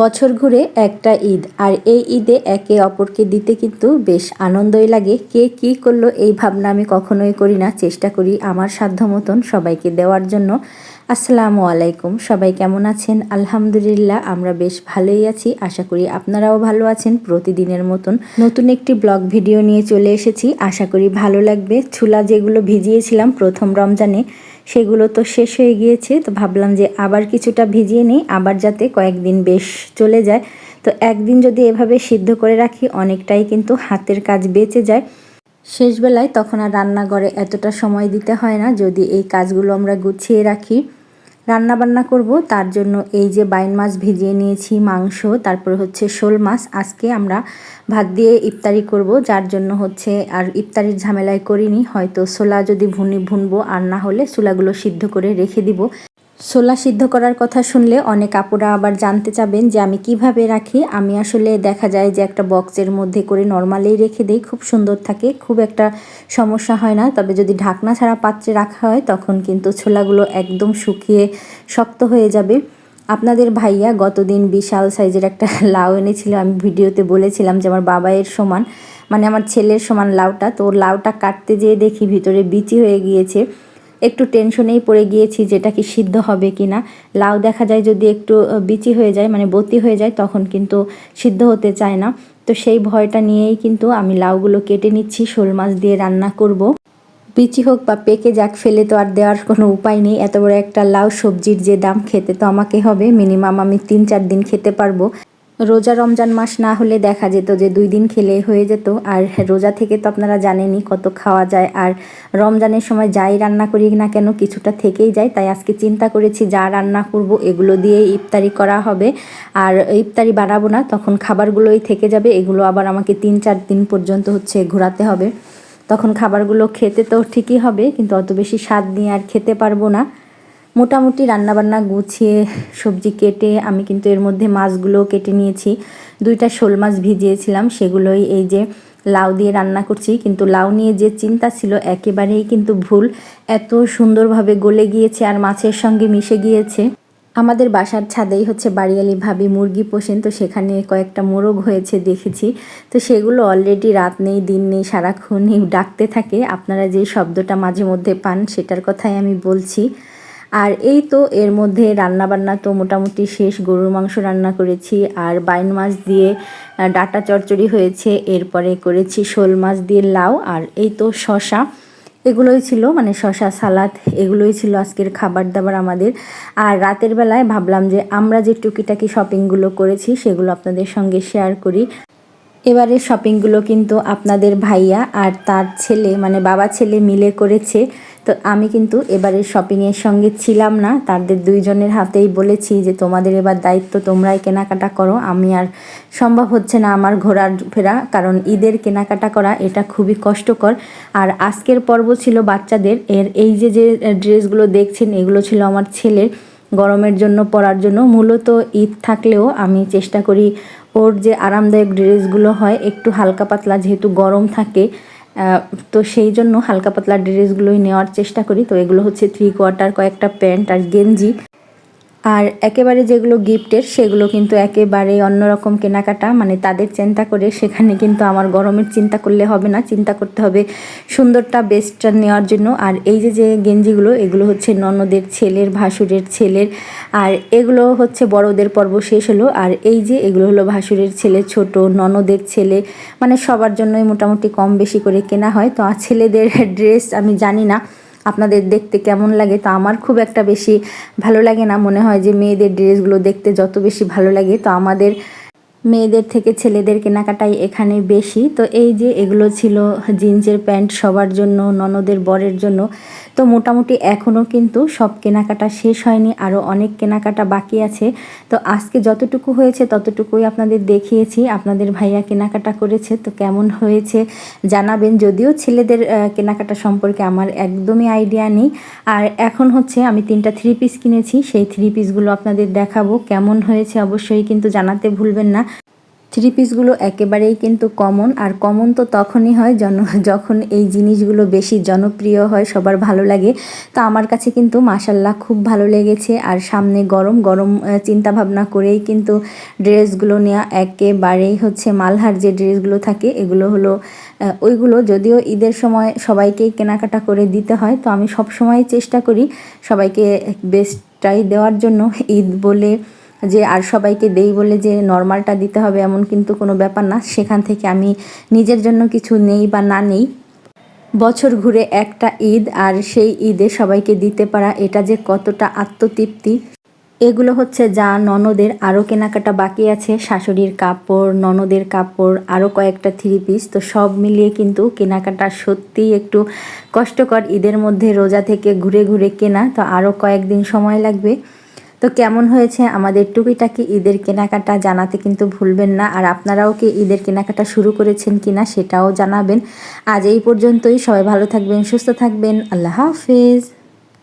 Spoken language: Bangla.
বছর ঘুরে একটা ঈদ, আর এই ঈদে একে অপরকে দিতে কিন্তু বেশ আনন্দই লাগে। কে কি করল এই ভাবনা আমি কখনোই করি না। চেষ্টা করি আমার সাধ্য মতন সবাইকে দেওয়ার জন্য। আসসালামু আলাইকুম। সবাই কেমন আছেন? আলহামদুলিল্লাহ, আমরা বেশ ভালোই আছি। আশা করি আপনারাও ভালো আছেন। প্রতিদিনের মতন নতুন একটি ব্লগ ভিডিও নিয়ে চলে এসেছি। আশা করি ভালো লাগবে। ছুলা যেগুলো ভিজিয়েছিলাম প্রথম রমজানে, সেগুলো তো শেষ হয়ে গিয়েছে। তো ভাবলাম যে আবার কিছুটা ভিজিয়ে নিই, আবার যাতে কয়েকদিন বেশ চলে যায়। তো একদিন যদি এভাবে সিদ্ধ করে রাখি, অনেকটাই কিন্তু হাতের কাজ বেঁচে যায়। শেষবেলায় তখন আর রান্নাঘরে এতটা সময় দিতে হয় না। যদি এই কাজগুলো আমরা গুছিয়ে রাখি রান্না বান্না করব, তার জন্য এই যে বাইন মাছ ভিজিয়ে নিয়েছি, মাংস, তারপর হচ্ছে শোল মাছ, আজকে আমরা ভাত দিয়ে ইফতারি করব, যার জন্য হচ্ছে আর ইফতারির ঝামেলায় করিনি, হয়তো সোলা যদি ভুনি ভুনবো, আর না হলে সোলাগুলো সিদ্ধ করে রেখে দিব। ছোলা সিদ্ধ করার কথা শুনলে অনেক আপুরা আবার জানতে চাবেন যে আমি কীভাবে রাখি। আমি আসলে দেখা যায় যে একটা বক্সের মধ্যে করে নর্মালেই রেখে দিই, খুব সুন্দর থাকে, খুব একটা সমস্যা হয় না। তবে যদি ঢাকনা ছাড়া পাত্রে রাখা হয়, তখন কিন্তু ছোলাগুলো একদম শুকিয়ে শক্ত হয়ে যাবে। আপনাদের ভাইয়া গতদিন বিশাল সাইজের একটা লাউ এনেছিল। আমি ভিডিওতে বলেছিলাম যে আমার বাবাইয়ের সমান মানে আমার ছেলের সমান লাউটা। তো লাউটা কাটতে যেয়ে দেখি ভিতরে বিচি হয়ে গিয়েছে। একটু টেনশনেই পড়ে গিয়েছি যেটা কি সিদ্ধ হবে কি না লাউ দেখা যায় যদি একটু বিচি হয়ে যায় মানে বতি হয়ে যায়, তখন কিন্তু সিদ্ধ হতে চায় না। তো সেই ভয়টা নিয়েই কিন্তু আমি লাউগুলো কেটে নিচ্ছি, শোল মাছ দিয়ে রান্না করব। বিচি হোক বা পেকে যাক, ফেলে তো আর দেওয়ার কোনো উপায় নেই। এত বড় একটা লাউ সবজির যে দাম, খেতে তো আমাকে হবে। মিনিমাম আমি তিন চার দিন খেতে পারব। রোজা রমজান মাস না হলে দেখা যেত যে দুই দিন খেলে হয়ে যেত। আর রোজা থেকে তো আপনারা জানেনই কত খাওয়া যায়। আর রমজানের সময় যাই রান্না করি না কেন কিছুটা থেকেই যায়। তাই আজকে চিন্তা করেছি যা রান্না করব এগুলো দিয়ে ইফতারি করা হবে। আর ইফতারি বাড়াবো না, তখন খাবারগুলোই থেকে যাবে। এগুলো আবার আমাকে তিন চার দিন পর্যন্ত হচ্ছে ঘোরাতে হবে। তখন খাবারগুলো খেতে তো ঠিকই হবে, কিন্তু অত বেশি স্বাদ নিয়ে আর খেতে পারব না। মোটামুটি রান্নাবান্না গুছিয়ে সবজি কেটে আমি কিন্তু এর মধ্যে মাছগুলোও কেটে নিয়েছি। দুইটা শোল মাছ ভিজিয়েছিলাম, সেগুলোই এই যে লাউ দিয়ে রান্না করছি। কিন্তু লাউ নিয়ে যে চিন্তা ছিল একেবারেই কিন্তু ভুল। এত সুন্দরভাবে গলে গিয়েছে আর মাছের সঙ্গে মিশে গিয়েছে। আমাদের বাসার ছাদেই হচ্ছে বাড়িয়ালি ভাবি মুরগি পোষেন, তো সেখানে কয়েকটা মোরগ হয়েছে দেখেছি। তো সেগুলো অলরেডি রাত নেই, দিন নেই, সারাক্ষণই ডাকতে থাকে। আপনারা যে শব্দটা মাঝে মধ্যে পান, সেটার কথাই আমি বলছি। আর এই তো এর মধ্যে রান্না বান্না তো মোটামুটি শেষ, গরুর মাংস রান্না করেছি আর বাইন মাছ দিয়ে ডাটা চচ্চড়ি হয়েছে, এরপরে করেছি শোল মাছ দিয়ে লাউ আর এই তো শশা এগুলোই ছিল মানে শশা সালাদ, এগুলোই ছিল আজকের খাবার দাবার আমাদের। আর রাতের বেলায় ভাবলাম যে আমরা যে টুকিটাকি শপিংগুলো করেছি, সেগুলো আপনাদের সঙ্গে শেয়ার করি। এবারে শপিংগুলো কিন্তু আপনাদের ভাইয়া আর তার ছেলে মানে বাবা ছেলে মিলে করেছে। তো আমি কিন্তু এবারে শপিংয়ের সঙ্গে ছিলাম না। তাদের দুইজনের হাতেই বলেছি যে, তোমাদের এবার দায়িত্ব তোমরাই কেনাকাটা করো। আমি আর সম্ভব হচ্ছে না আমার ঘোরার ফেরা, কারণ ঈদের কেনাকাটা করা এটা খুবই কষ্টকর। আর আজকের পর্ব ছিল বাচ্চাদের। এর এই যে যে ড্রেসগুলো দেখছেন, এগুলো ছিল আমার ছেলের। গরমের জন্য, পরার জন্য। মূলত ঈদ থাকলেও আমি চেষ্টা করি ওর যে আরামদায়ক ড্রেসগুলো হয়, একটু হালকা পাতলা যেহেতু গরম থাকে তো সেই জন্য হালকা পাতলা ড্রেসগুলোই নেওয়ার চেষ্টা করি। তো এগুলো হচ্ছে থ্রি কোয়ার্টার কয়েকটা প্যান্ট আর গেঞ্জি। আর একেবারে যেগুলো গিফটের সেগুলো কিন্তু একেবারে অন্যরকম কেনাকাটা মানে তাদের চিন্তা করে সেখানে কিন্তু আমার গরমের চিন্তা করলে হবে না, চিন্তা করতে হবে সুন্দরটা বেস্টটা নেওয়ার জন্য। আর এই যে যে গেঞ্জিগুলো, এগুলো হচ্ছে ননদের ছেলের, ভাসুরের ছেলের, আর এগুলো হচ্ছে বড়দের পর্ব শেষ হলো। আর এই যে, এগুলো হলো ভাসুরের ছেলে, ছোট ননদের ছেলে মানে সবার জন্যই মোটামুটি কম বেশি করে কেনা হয়। তো আর ছেলেদের ড্রেস আমি জানি না। আপনাদের দেখতে কেমন লাগে তো আমার খুব একটা বেশি ভালো লাগে না। মনে হয় যে মেয়েদের ড্রেসগুলো দেখতে যত বেশি ভালো লাগে। তো আমাদের মেয়েদের থেকে ছেলেদের কেনাকাটাই এখানে বেশি। তো এই যে এগুলো ছিল জিন্সের প্যান্ট সবার জন্য, ননদের বরের জন্য। তো মোটামুটি এখনও কিন্তু সব কেনাকাটা শেষ হয়নি আরও অনেক কেনাকাটা বাকি আছে। তো আজকে যতটুকু হয়েছে ততটুকুই আপনাদের দেখিয়েছি, আপনাদের ভাইয়া কেনাকাটা করেছে, তো কেমন হয়েছে জানাবেন। যদিও ছেলেদের কেনাকাটা সম্পর্কে আমার একদমই আইডিয়া নেই। আর এখন হচ্ছে আমি তিনটা থ্রি পিস কিনেছি, সেই থ্রি পিসগুলো আপনাদের দেখাবো, কেমন হয়েছে অবশ্যই কিন্তু জানাতে ভুলবেন না। থ্রি পিসগুলো একেবারেই কিন্তু কমন আর কমন তো তখনই হয় জন, যখন এই জিনিসগুলো বেশি জনপ্রিয় হয়, সবার ভালো লাগে। তো আমার কাছে কিন্তু মাসাল্লাহ খুব ভালো লেগেছে, আর সামনে গরম গরম চিন্তা ভাবনা করেই কিন্তু ড্রেসগুলো নেওয়া, একেবারেই হচ্ছে মালহার যে ড্রেসগুলো থাকে, এগুলো হলো ওইগুলো যদিও ঈদের সময় সবাইকেই কেনাকাটা করে দিতে হয়, তো আমি সব সময় চেষ্টা করি সবাইকে বেস্টটাই দেওয়ার জন্য। ঈদ বলে যে আর সবাইকে দেই বলে যে নর্মালটা দিতে হবে এমন কিন্তু কোনো ব্যাপার না। সেখান থেকে আমি নিজের জন্য কিছু নেই বা না নেই। বছর ঘুরে একটা ঈদ আর সেই ঈদে সবাইকে দিতে পারা এটা যে কতটা আত্মতৃপ্তি। এগুলো হচ্ছে যা ননদের আরও কেনাকাটা বাকি আছে। শাশুড়ির কাপড়, ননদের কাপড় আরও কয়েকটা থ্রি পিস তো সব মিলিয়ে কিন্তু কেনাকাটা সত্যিই একটু কষ্টকর। ঈদের মধ্যে রোজা থেকে ঘুরে ঘুরে কেনা, তো আরও কয়েকদিন সময় লাগবে। তো কেমন হয়েছে আমাদের টুকিটাকি ঈদের কেনাকাটা জানাতে কিন্তু ভুলবেন না, আর আপনারাও কি ঈদের কেনাকাটা শুরু করেছেন কি না সেটাও জানাবেন। আজ এই পর্যন্তই, সবাই ভালো থাকবেন, সুস্থ থাকবেন, আল্লাহ হাফিজ।